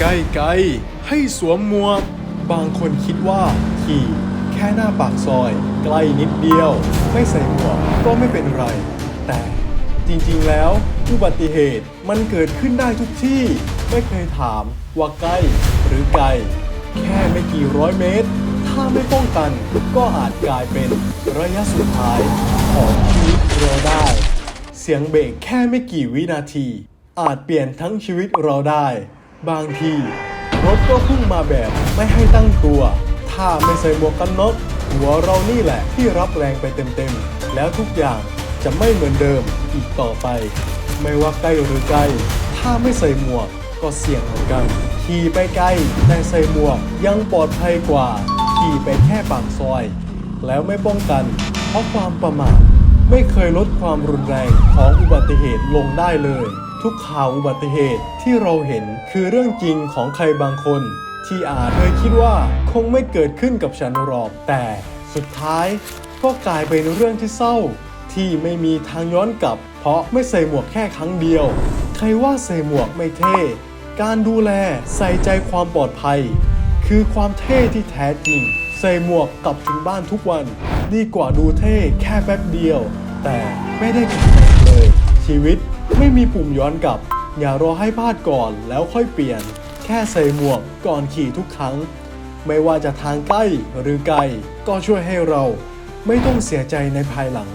ใกล้ไกลให้สวมหมวก บางคนคิดว่าขี่แค่หน้าปากซอย ใกล้นิดเดียว ไม่ใส่หมวกก็ไม่เป็นไร แต่จริงๆแล้วอุบัติเหตุมันเกิดขึ้นได้ทุกที่ ไม่เคยถามว่าใกล้หรือไกล แค่ไม่กี่ร้อยเมตร ถ้าไม่ป้องกันก็อาจกลายเป็นระยะสุดท้ายของชีวิตเราได้ เสียงเบรกแค่ไม่กี่วินาที อาจเปลี่ยนทั้งชีวิตเราได้ บางที รถก็พุ่งมาแบบไม่ให้ตั้งตัว ถ้าไม่ใส่หมวกกันน็อกหัวเรานี่แหละที่รับแรงไปเต็มๆ แล้วทุกอย่างจะไม่เหมือนเดิมอีกต่อไป ไม่ว่าใกล้หรือไกล ถ้าไม่ใส่หมวกก็เสี่ยงเหมือนกัน ขี่ไปไกลแต่ใส่หมวกยังปลอดภัยกว่า ขี่ไปแค่ปากซอย แล้วไม่ป้องกัน เพราะความประมาทไม่เคยลดความรุนแรงของอุบัติเหตุลงได้เลย ทุกข่าวอุบัติเหตุที่เราเห็นคือเรื่องจริงของใครบางคน ที่อาจเคยคิดว่าคงไม่เกิดขึ้นกับฉันหรอกแต่สุดท้ายก็กลายเป็นเรื่องที่เศร้า ที่ไม่มีทางย้อนกลับ เพราะไม่ใส่หมวกแค่ครั้งเดียว ใครว่าใส่หมวกไม่เท่ การดูแลใส่ใจความปลอดภัย คือความเท่ที่แท้จริง ใส่หมวกกลับถึงบ้านทุกวัน ดีกว่าดูเท่แค่แป๊บเดียว แต่ไม่ได้แข็งแร ชีวิตไม่มีปุ่มย้อนกลับ อย่ารอให้พลาดก่อนแล้วค่อยเปลี่ยน แค่ใส่หมวกก่อนขี่ทุกครั้ง ไม่ว่าจะทางใกล้หรือไกล ก็ช่วยให้เราไม่ต้องเสียใจในภายหลัง